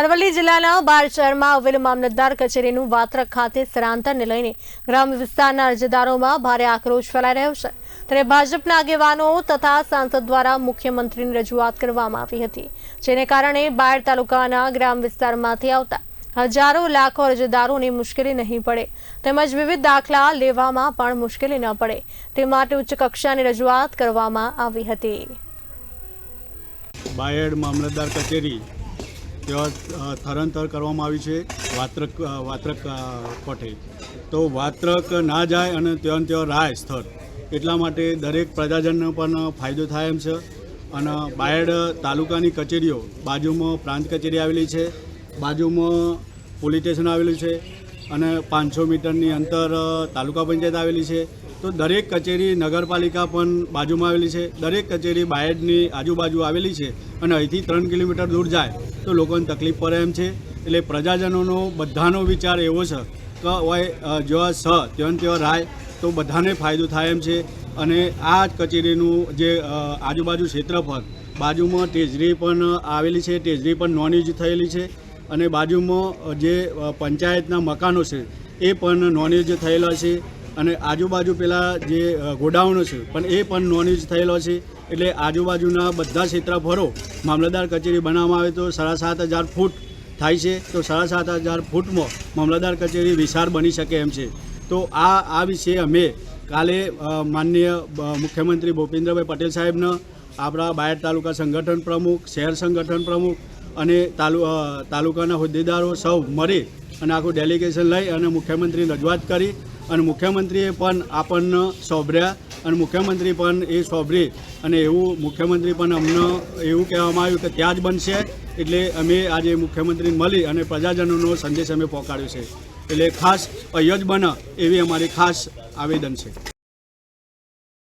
અરવલ્લી જિલ્લાના બાર શહેરમાં આવેલ મામલતદાર કચેરીનું વાત્રક ખાતે સ્થળાંતરને લઈને ગ્રામ્ય વિસ્તારના અરજદારોમાં ભારે આક્રોશ ફેલાઈ રહ્યો છે. ત્યારે ભાજપના આગેવાનો તથા સાંસદ દ્વારા મુખ્યમંત્રીની રજૂઆત કરવામાં આવી હતી, જેને કારણે બાયડ તાલુકાના ગ્રામ વિસ્તારમાંથી આવતા હજારો લાખો અરજદારોને મુશ્કેલી નહીં પડે તેમજ વિવિધ દાખલા લેવામાં પણ મુશ્કેલી ન પડે તે માટે ઉચ્ચ કક્ષાની રજૂઆત કરવામાં આવી હતી. બાયડ મામલતદાર કચેરી સ્થળાંતર કરવામાં આવ્યું છે વાત્રક વાત્રક કોઠે. તો વાત્રક ના જાય અને ત્યાં ત્યાં રાય સ્થળ. એટલા માટે દરેક પ્રજાજનને પણ ફાયદો થાય એમ છે. અને બાયડ તાલુકાની કચેરીઓ, બાજુમાં પ્રાંત કચેરી આવેલી છે, બાજુમાં પોલીસ સ્ટેશન આવેલું છે અને પાંચસો મીટરની અંતર તાલુકા પંચાયત આવેલી છે. તો દરેક કચેરી નગરપાલિકા પણ બાજુમાં આવેલી છે. દરેક કચેરી બાયડની આજુબાજુ આવેલી છે અને અહીંથી ત્રણ કિલોમીટર દૂર જાય તો લોકોને તકલીફ પડે એમ છે. એટલે પ્રજાજનોનો બધાનો વિચાર એવો છે કે હોય જો સ ત્યાં ત્યાં રાય, તો બધાને ફાયદો થાય એમ છે. અને આ જ કચેરીનું જે આજુબાજુ ક્ષેત્રફળ, બાજુમાં ટેજરી પણ આવેલી છે. ટેજરી પણ નોન યુઝ થયેલી છે. અને બાજુમાં જે પંચાયતના મકાનો છે, એ પણ નોન યુઝ થયેલા છે. અને આજુબાજુ પેલા જે ગોડાઉનો છે, પણ એ પણ નોન યુઝ થયેલો છે. એટલે આજુબાજુના બધા ક્ષેત્રફળો મામલતદાર કચેરી બનાવવામાં આવે તો સાડા સાત હજાર ફૂટ થાય છે. તો સાડા સાત હજાર ફૂટમાં મામલતદાર કચેરી વિશાળ બની શકે એમ છે. તો આ આ વિશે અમે કાલે માનનીય મુખ્યમંત્રી ભૂપેન્દ્રભાઈ પટેલ સાહેબને આપણા બાયડ તાલુકા સંગઠન પ્રમુખ, શહેર સંગઠન પ્રમુખ અને તાલુ તાલુકાના હોદ્દેદારો સૌ મળી અને આખું ડેલિગેશન લઈ અને મુખ્યમંત્રી રજૂઆત કરી. અને મુખ્યમંત્રીએ પણ આપણને સોંભર્યા અને મુખ્યમંત્રી પણ એ સોંભરી. અને એવું મુખ્યમંત્રી પણ અમને એવું કહેવામાં આવ્યું કે ત્યાં જ બનશે, એટલે અમે આજે મુખ્યમંત્રીને મળી અને પ્રજાજનોનો સંદેશ અમે પહોંચાડ્યો છે. એટલે ખાસ અયોજ બને એવી અમારી ખાસ આવેદન છે.